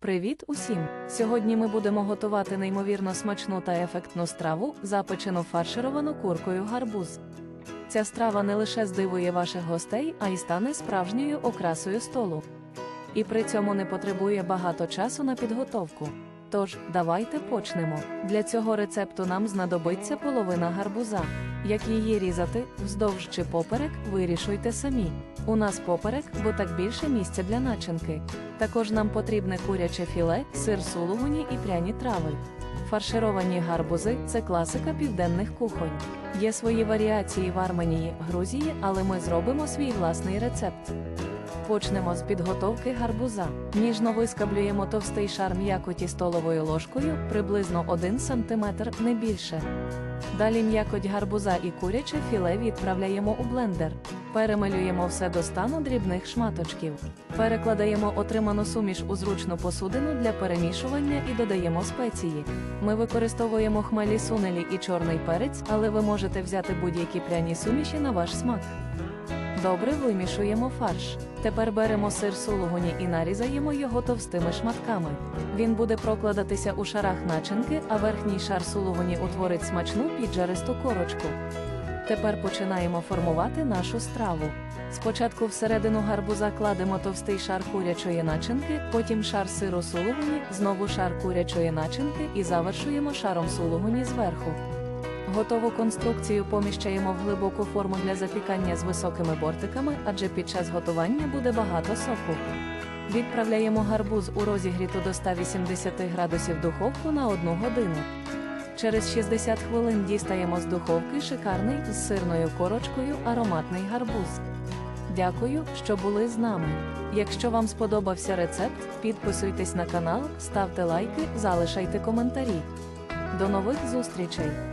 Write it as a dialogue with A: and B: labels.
A: Привіт усім! Сьогодні ми будемо готувати неймовірно смачну та ефектну страву, запечену фаршировану куркою гарбуз. Ця страва не лише здивує ваших гостей, а й стане справжньою окрасою столу. І при цьому не потребує багато часу на підготовку. Тож, давайте почнемо. Для цього рецепту нам знадобиться половина гарбуза. Як її різати, вздовж чи поперек, вирішуйте самі. У нас поперек, бо так більше місця для начинки. Також нам потрібне куряче філе, сир сулугуні і пряні трави. Фаршировані гарбузи це класика південних кухонь. Є свої варіації в Арменії, Грузії, але ми зробимо свій власний рецепт. Почнемо з підготовки гарбуза. Ніжно вискаблюємо товстий шар м'якоті столовою ложкою, приблизно 1 см, не більше. Далі м'якоть гарбуза і куряче філе відправляємо у блендер. Перемелюємо все до стану дрібних шматочків. Перекладаємо отриману суміш у зручну посудину для перемішування і додаємо спеції. Ми використовуємо хмелі сунелі і чорний перець, але ви можете взяти будь-які пряні суміші на ваш смак. Добре вимішуємо фарш. Тепер беремо сир сулугуні і нарізаємо його товстими шматками. Він буде прокладатися у шарах начинки, а верхній шар сулугуні утворить смачну піджаристу корочку. Тепер починаємо формувати нашу страву. Спочатку всередину гарбуза кладемо товстий шар курячої начинки, потім шар сиру сулугуні, знову шар курячої начинки і завершуємо шаром сулугуні зверху. Готову конструкцію поміщаємо в глибоку форму для запікання з високими бортиками, адже під час готування буде багато соку. Відправляємо гарбуз у розігріту до 180 градусів духовку на 1 годину. Через 60 хвилин дістаємо з духовки шикарний з сирною корочкою ароматний гарбуз. Дякую, що були з нами. Якщо вам сподобався рецепт, підписуйтесь на канал, ставте лайки, залишайте коментарі. До нових зустрічей!